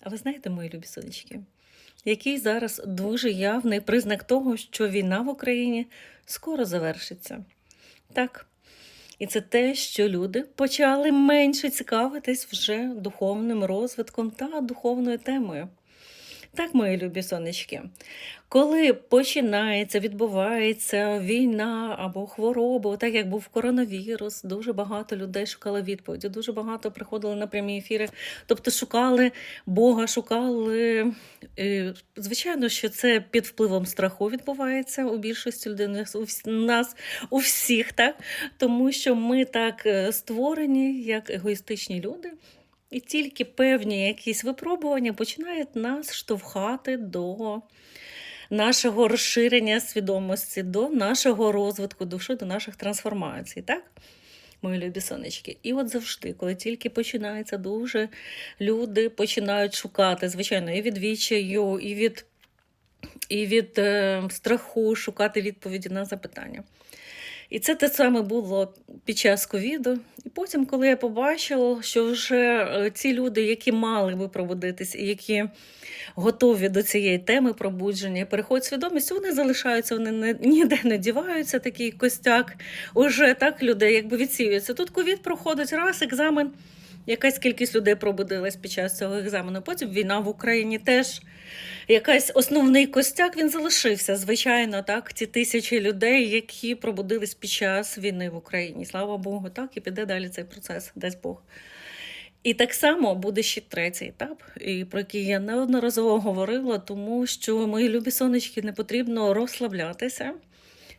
А ви знаєте, мої любі сонечки, який зараз дуже явний признак того, що війна в Україні скоро завершиться? Так. І це те, що люди почали менше цікавитись вже духовним розвитком та духовною темою. Так, мої любі сонечки, коли починається, відбувається війна або хвороба, так як був коронавірус, дуже багато людей шукали відповіді, дуже багато приходили на прямі ефіри, тобто шукали Бога, шукали. е, Звичайно, що це під впливом страху відбувається у більшості людей, у нас, у всіх, так? тому що ми так е, створені, як егоїстичні люди. І тільки певні якісь випробування починають нас штовхати до нашого розширення свідомості, до нашого розвитку душі, до наших трансформацій, так? Мої любі сонечки. І от завжди, коли тільки починається дуже, люди починають шукати, звичайно, і від відчаю, і від, і від е, страху шукати відповіді на запитання. І це те саме було під час ковіду. І потім, коли я побачила, що вже е, ці люди, які мали би проводитись і які готові до цієї теми пробудження, переходять в свідомість, вони залишаються, вони не, ніде не діваються, такий костяк уже так людей якби відсіюється. Тут ковід проходить раз, екзамен. Якась кількість людей пробудилась під час цього екзамену. Потім війна в Україні теж якась основний костяк він залишився. Звичайно, так, ті тисячі людей, які пробудились під час війни в Україні. Слава Богу, так і піде далі цей процес, дасть Бог. І так само буде ще третій етап, і про який я неодноразово говорила, тому що мої любі сонечки не потрібно розслаблятися.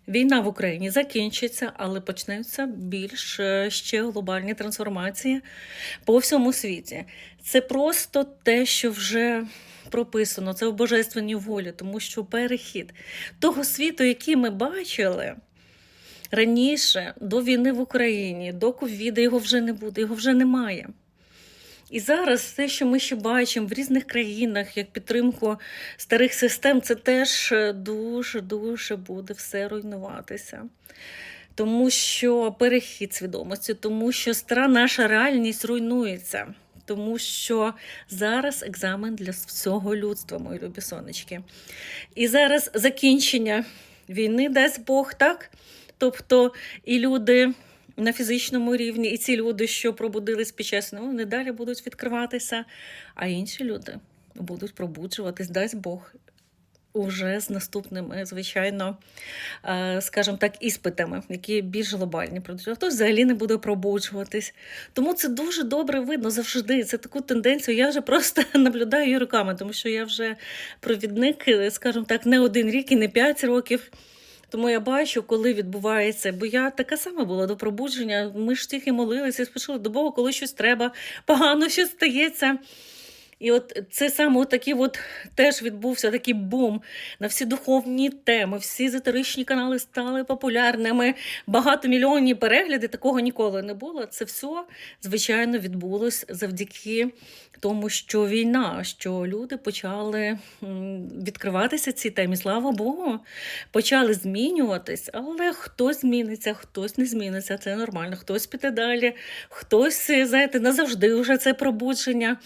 Війна в Україні закінчиться, але почнуться більш е, ще глобальні трансформації по всьому світі. Це просто те, що вже прописано, це в божественній волі, тому що перехід того світу, який ми бачили раніше, до війни в Україні, до ковіду, його вже не буде, його вже немає. І зараз те, що ми ще бачимо в різних країнах, як підтримку старих систем, це теж дуже-дуже буде все руйнуватися. Тому що перехід свідомості, тому що стара наша реальність руйнується. Тому що зараз екзамен для всього людства, мої любі сонечки. І зараз закінчення війни дасть Бог, так? Тобто і люди на фізичному рівні, і ці люди, що пробудились під час, ну, вони далі будуть відкриватися, а інші люди будуть пробуджуватись, дасть Бог. Уже з наступними, звичайно, е, скажімо так, іспитами, які більш глобальні пройдуть. Хтось взагалі не буде пробуджуватись. Тому це дуже добре видно завжди. Це таку тенденцію. Я вже просто наблюдаю її руками, тому що я вже провідник, е, скажімо так, не один рік і не п'ять років. Тому я бачу, коли відбувається, бо я така сама була до пробудження. Ми ж тільки молилися, спішили до Бога, коли щось треба, погано щось стається. І от це саме от такий от теж відбувся такий бум на всі духовні теми, всі езотеричні канали стали популярними, багатомільйонні перегляди. Такого ніколи не було. Це все, звичайно, відбулось завдяки тому, що війна, що люди почали відкриватися цій темі. Слава Богу, почали змінюватись, але хтось зміниться, хтось не зміниться. Це нормально. Хтось піде далі, хтось знаєте, назавжди вже це пробудження.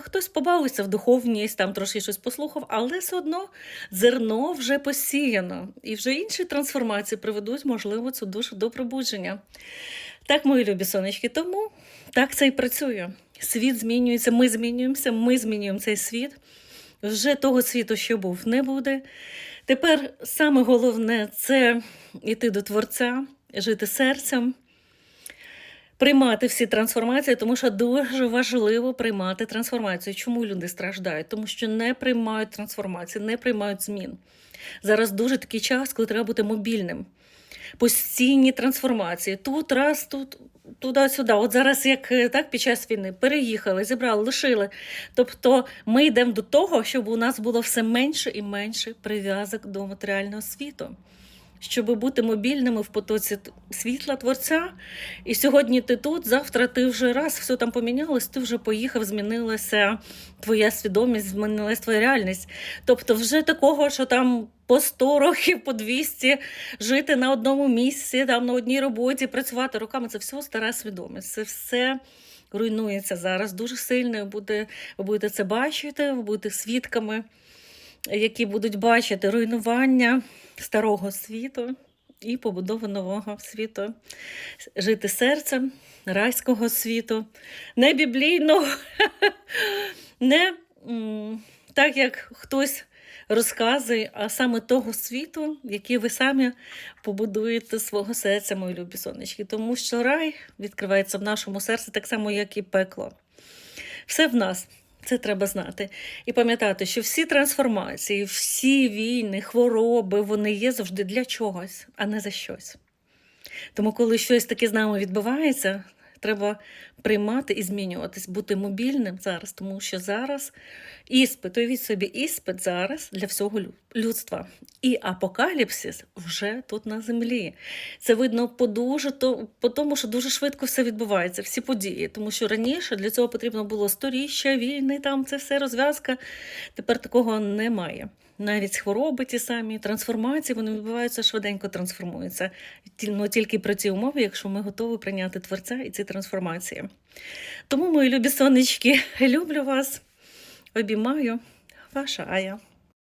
Хтось побавився в духовність, там трошки щось послухав, але все одно зерно вже посіяно. І вже інші трансформації приведуть, можливо, цю душу до пробудження. Так, мої любі сонечки, тому так це і працює. Світ змінюється, ми змінюємося, ми змінюємо цей світ. Вже того світу, що був, не буде. Тепер саме головне це йти до Творця, жити серцем приймати всі трансформації, тому що дуже важливо приймати трансформацію. Чому люди страждають? Тому що не приймають трансформації, не приймають змін. Зараз дуже такий час, коли треба бути мобільним. Постійні трансформації. Тут раз, тут, туди-сюди. От зараз, як е, так, під час війни, переїхали, зібрали, лишили. Тобто ми йдемо до того, щоб у нас було все менше і менше прив'язок до матеріального світу щоб бути мобільними в потоці світла творця. І сьогодні ти тут, завтра ти вже раз все там помінялось, ти вже поїхав, змінилася твоя свідомість, змінилася твоя реальність. Тобто, вже такого, що там. По 100 років, по 200, жити на одному місці, там на одній роботі, працювати руками це все стара свідомість. Це все руйнується зараз дуже сильно. Буде, ви будете це бачити, ви будете свідками, які будуть бачити руйнування старого світу і побудову нового світу, жити серцем райського світу, не біблійного, не так, як хтось розказує, а саме того світу, який ви самі побудуєте свого серця, мої любі сонечки. Тому що рай відкривається в нашому серці так само, як і пекло. Все в нас. Це треба знати. І пам'ятати, що всі трансформації, всі війни, хвороби, вони є завжди для чогось, а не за щось. Тому, коли щось таке з нами відбувається, треба приймати і змінюватись, бути мобільним зараз, тому що зараз іспит, уявіть собі, іспит зараз для всього людства. І апокаліпсис вже тут на землі. Це видно по дуже по тому, що дуже швидко все відбувається, всі події. Тому що раніше для цього потрібно було сторіччя, війни, там це все розв'язка. Тепер такого немає. Навіть хвороби ті самі, трансформації, вони відбуваються швиденько трансформуються. Ну, тільки при цій умові, якщо ми готові прийняти творця і ці трансформації. Тому, мої любі сонечки, люблю вас, обіймаю, ваша Ая.